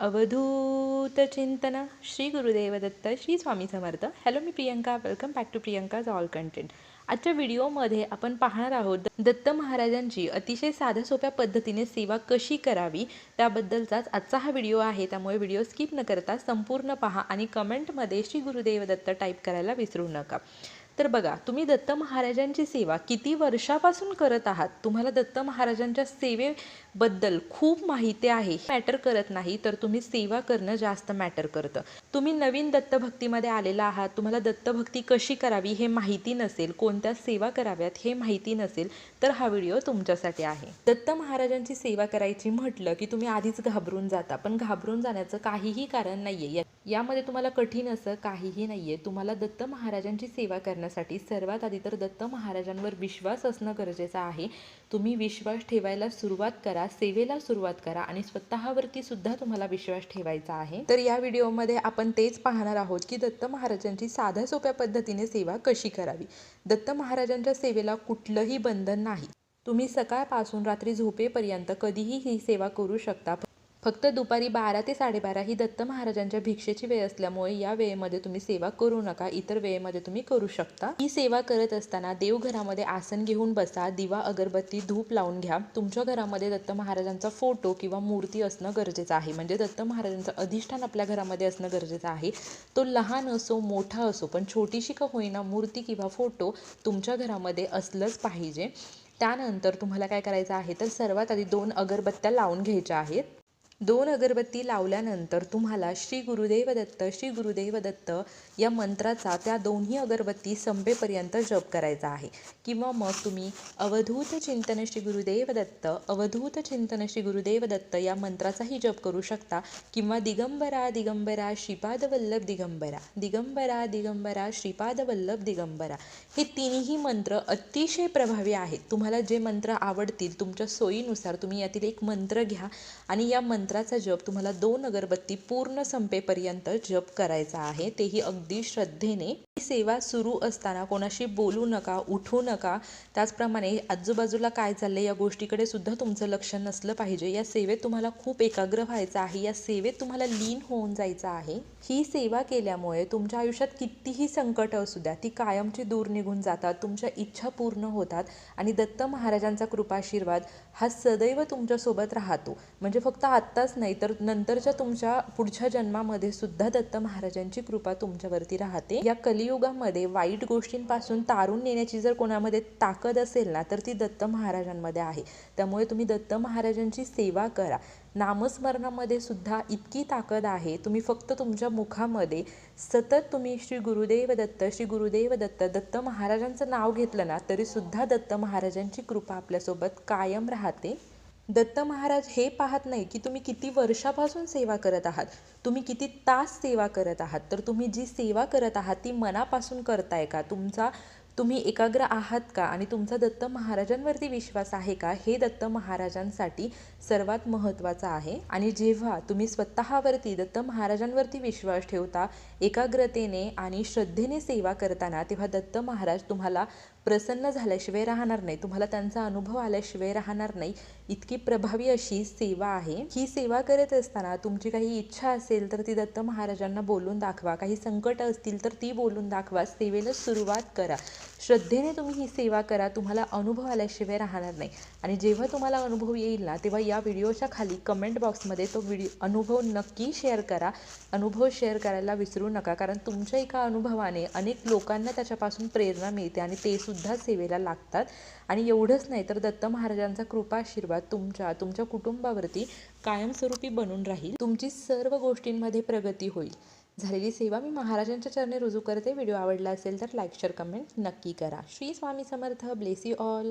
अवधूत चिंतन Shri Gurudev Datta Shri Swami Samarth. Hello me Priyanka. Welcome back to Priyanka's all content आजच्या व्हिडिओमध्ये आपण पाहणार आहोत दत्त महाराजांची अतिशय साध्या सोप्या पद्धतीने सेवा कशी करावी त्याबद्दलचाच आजचा हा व्हिडिओ आहे. त्यामुळे व्हिडिओ स्किप न करता संपूर्ण पहा आणि कमेंटमध्ये श्री गुरुदेव दत्त टाईप करायला विसरू नका. तर बघा तुम्ही दत्त महाराजांची सेवा किती वर्षापासून करत आहात? तुम्हाला दत्त महाराजांच्या सेवेबद्दल खूप माहिती आहे. मॅटर करत नाही तर तुम्ही सेवा करणं जास्त मॅटर करतं. तुम्ही नवीन दत्तभक्तीमध्ये आलेला आहात. तुम्हाला दत्तभक्ती कशी करावी हे माहिती नसेल कोणत्या सेवा कराव्यात हे माहिती नसेल तर हा व्हिडिओ तुमच्यासाठी आहे. दत्त महाराजांची सेवा करायची म्हटलं की तुम्ही आधीच घाबरून जाता. पण घाबरून जाण्याचं काहीही कारण नाही आहे यामध्ये तुम्हाला कठीण असं काहीही नाही आहे तुम्हाला दत्त महाराजांची सेवा करण्यासाठी सर्वात आधी तर दत्त महाराजांवर विश्वास असणं गरजेचं आहे. तुम्ही विश्वास ठेवायला सुरुवात करा सेवेला सुरुवात करा आणि स्वतःवरती सुद्धा तुम्हाला विश्वास ठेवायचा आहे. तर या व्हिडिओमध्ये आपण तेच पाहणार आहोत की दत्त महाराजांची साध्या सोप्या पद्धतीने सेवा कशी करावी? दत्त महाराजांच्या सेवेला कुठलंही बंधन नाही. तुम्ही सकाळपासून रात्री झोपेपर्यंत कधीही ही सेवा करू शकता. फक्त दुपारी बारा ते साडेबारा ही दत्त महाराजांच्या भिक्षेची वेळ असल्यामुळे या वेळेमध्ये तुम्ही सेवा करू नका इतर वेळेमध्ये तुम्ही करू शकता. ही सेवा करत असताना देवघरामध्ये आसन घेऊन बसा दिवा अगरबत्ती धूप लावून घ्या. तुमच्या घरामध्ये दत्त महाराजांचा फोटो किंवा मूर्ती असणं गरजेचं आहे. म्हणजे दत्त महाराजांचं अधिष्ठान आपल्या घरामध्ये असणं गरजेचं आहे. तो लहान असो मोठा असो पण छोटीशी का होईना मूर्ती किंवा फोटो तुमच्या घरामध्ये असलंच पाहिजे. त्यानंतर तुम्हाला काय करायचं आहे तर सर्वात आधी दोन अगरबत्त्या लावून घ्यायच्या आहेत. दोन अगरबत्ती लावल्यानंतर तुम्हाला श्री गुरुदेव दत्त श्री गुरुदेव दत्त या मंत्राचा त्या दोन्ही अगरबत्ती संपेपर्यंत जप करायचा आहे. किंवा मग तुम्ही अवधूत चिंतन श्री गुरुदेव दत्त अवधूत चिंतन श्री गुरुदेव दत्त या मंत्राचाही जप करू शकता. किंवा दिगंबरा दिगंबरा श्रीपाद वल्लभ दिगंबरा दिगंबरा दिगंबरा श्रीपाद वल्लभ दिगंबरा हे तिन्ही मंत्र अतिशय प्रभावी आहेत. तुम्हाला जे मंत्र आवडतील तुमच्या सोयीनुसार तुम्ही यातील एक मंत्र घ्या आणि या मंत्र मंत्राचा जप तुम्हाला दोन अगरबत्ती पूर्ण संपेपर्यंत जप करायचा आहे. तेही अगदी श्रद्धेने सेवा सुरू असताना कोणाशी बोलू नका उठू नका. त्याचप्रमाणे आजूबाजूला काय चाललंय या गोष्टीकडे सुद्धा तुमचं लक्ष नसलं पाहिजे. या सेवेत तुम्हाला खूप एकाग्र व्हायचं आहे. या सेवेत तुम्हाला लीन होऊन जायचं आहे. ही सेवा केल्यामुळे तुमच्या आयुष्यात कितीही संकट असू द्या ती कायमची दूर निघून जातात तुमच्या इच्छा पूर्ण होतात आणि दत्त महाराजांचा कृपाशीर्वाद हा सदैव तुमच्यासोबत राहतो. म्हणजे फक्त आत्ताच नाही तर नंतरच्या तुमच्या पुढच्या जन्मामध्ये सुद्धा दत्त महाराजांची कृपा तुमच्यावरती राहते. या कली कलियुगामध्ये वाईट गोष्टींपासून तारून नेण्याची जर कोणामध्ये ताकद असेल ना तर ती दत्त महाराजांमध्ये आहे. त्यामुळे तुम्ही दत्त महाराजांची सेवा करा. नामस्मरणामध्ये सुद्धा इतकी ताकद आहे तुम्ही फक्त तुमच्या मुखामध्ये सतत तुम्ही श्री गुरुदेव दत्त श्री गुरुदेव दत्त दत्त महाराजांचं नाव घेतलं ना तरीसुद्धा दत्त महाराजांची कृपा आपल्यासोबत कायम राहते. दत्त महाराज हे पाहत नाही की तुम्ही किती वर्षापासून सेवा करत आहात. तुम्ही किती तास सेवा करत आहात. तर तुम्ही जी सेवा करत आहात ती मनापासून करताय का? तुमचा तुम्ही एकाग्र आहात का? आणि तुमचा दत्त महाराजांवरती विश्वास आहे का? हे दत्त महाराजांसाठी सर्वात महत्त्वाचं आहे. आणि जेव्हा तुम्ही स्वतःवरती दत्त महाराजांवरती विश्वास ठेवता एकाग्रतेने आणि श्रद्धेने सेवा करताना तेव्हा दत्त महाराज तुम्हाला प्रसन्न झाल्याशिवाय राहणार नाही. तुम्हाला त्यांचा अनुभव आल्याशिवाय राहणार नाही. इतकी प्रभावी अशी सेवा आहे. ही सेवा करत असताना तुमची काही इच्छा असेल तर ती दत्त महाराजांना बोलून दाखवा. काही संकट असतील तर ती बोलून दाखवा. सेवेला सुरुवात करा. श्रद्धेने तुम्ही ही सेवा करा. तुम्हाला अनुभव आल्याशिवाय राहणार नाही. आणि जेव्हा तुम्हाला अनुभव येईल ना तेव्हा या व्हिडिओच्या खाली कमेंट बॉक्समध्ये तो व्हिडिओ अनुभव नक्की शेअर करा. अनुभव शेअर करायला विसरू नका. कारण तुमच्या एका अनुभवाने अनेक लोकांना त्याच्यापासून प्रेरणा मिळते आणि ते सुद्धा सेवेला लागतात. आणि एवढंच नाही तर दत्त महाराजांचा कृपाशीर्वाद तुमच्या तुमच्या कुटुंबावरती कायमस्वरूपी बनून राहील. तुमची सर्व गोष्टींमध्ये प्रगती होईल. झालेली सेवा मी महाराजांच्या चरणी रुजू करते. व्हिडिओ आवडला असेल तर लाईक शेअर कमेंट नक्की करा. Shri Swami Samarth. Bless you all